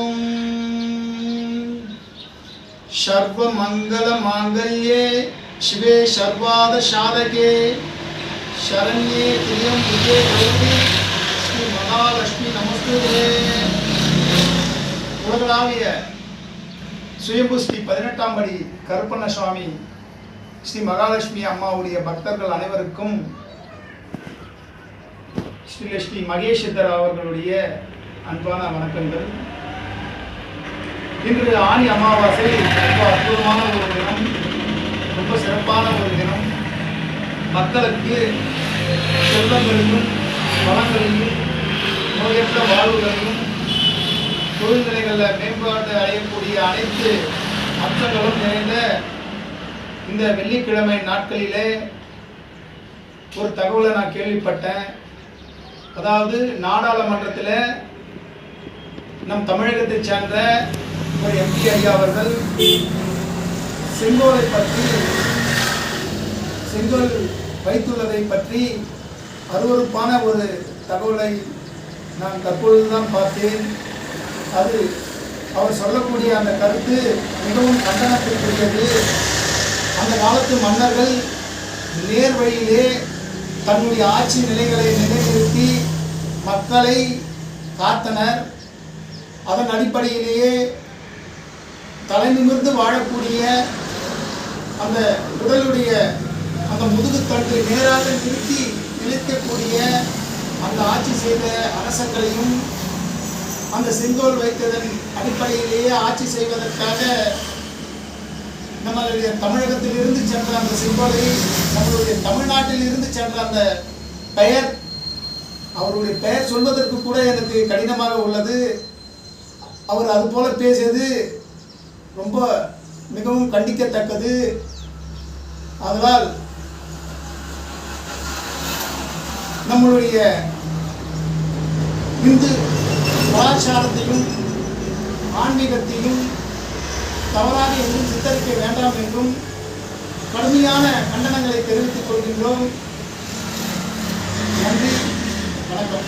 ஓம். சர்வமங்கல மாங்கல்யே சிவே சர்வாத சாதகே சரண்யே திரியம் விஜே கௌரி. ஸ்ரீ மகாலட்சுமி நமஸ்தே உலகளாவிய சுயம்பு ஸ்ரீ பதினெட்டாம் படி கருப்பண்ண சுவாமி ஸ்ரீ மகாலட்சுமி அம்மாவுடைய பக்தர்கள் அனைவருக்கும் ஸ்ரீ ஸ்ரீ மகேஷிதர் அவர்களுடைய அன்பான வணக்கங்கள். இன்று ஆணி அமாவாசை ரொம்ப அற்புதமான ஒரு தினம் ரொம்ப சிறப்பான ஒரு தினம். மக்களுக்கு செல்வங்களையும் வளங்களையும் நோயற்ற வாழ்வுகளையும் தொழில்நிலைகளில் மேம்பாடு அடையக்கூடிய அனைத்து அம்சங்களும் நிறைந்த இந்த வெள்ளிக்கிழமை நாட்களிலே ஒரு தகவலை நான் கேள்விப்பட்டேன். அதாவது நாடாளுமன்றத்தில் நம் தமிழகத்தைச் சேர்ந்த ஒரு எம்பி ஐயா அவர்கள் செங்கோலை பற்றி செங்கோல் வைத்துள்ளதை பற்றி அருவருப்பான ஒரு தகவலை நான் தற்பொழுதுதான் பார்த்தேன். அது அவர் சொல்லக்கூடிய அந்த கருத்து மிகவும் கண்டனத்திற்குரியது. அந்த காலத்து மன்னர்கள் நேர் வழியிலே தன்னுடைய ஆட்சி நிலைகளை நிலைநிறுத்தி மக்களை காத்தனர். அதன் அடிப்படையிலேயே தலை நிமிர்ந்து வாழக்கூடிய அந்த உடலுடைய அந்த முதுகுத்தண்டு நேராக நிறுத்தி நிலைக்கக்கூடிய அந்த ஆட்சி செய்த அரசர்களையும் அந்த செங்கோல் வைத்ததன் அடிப்படையிலேயே ஆட்சி செய்வதற்காக நம்மளுடைய தமிழகத்திலிருந்து அந்த செங்கோலை நம்மளுடைய தமிழ்நாட்டில் இருந்து சென்ற அந்த பெயர் அவருடைய பெயர் சொல்வதற்கு கூட எனக்கு கடினமாக உள்ளது. அவர் அது போல பேசியது ரொம்ப மிகவும் கண்டிக்கத்தக்கது. அதனால் நம்மளுடைய இந்து கலாச்சாரத்தையும் ஆன்மீகத்தையும் தவறாக எதுவும் சித்தரிக்க வேண்டாம் என்றும் கடுமையான கண்டனங்களை தெரிவித்துக் கொள்கின்றோம். நன்றி வணக்கம்.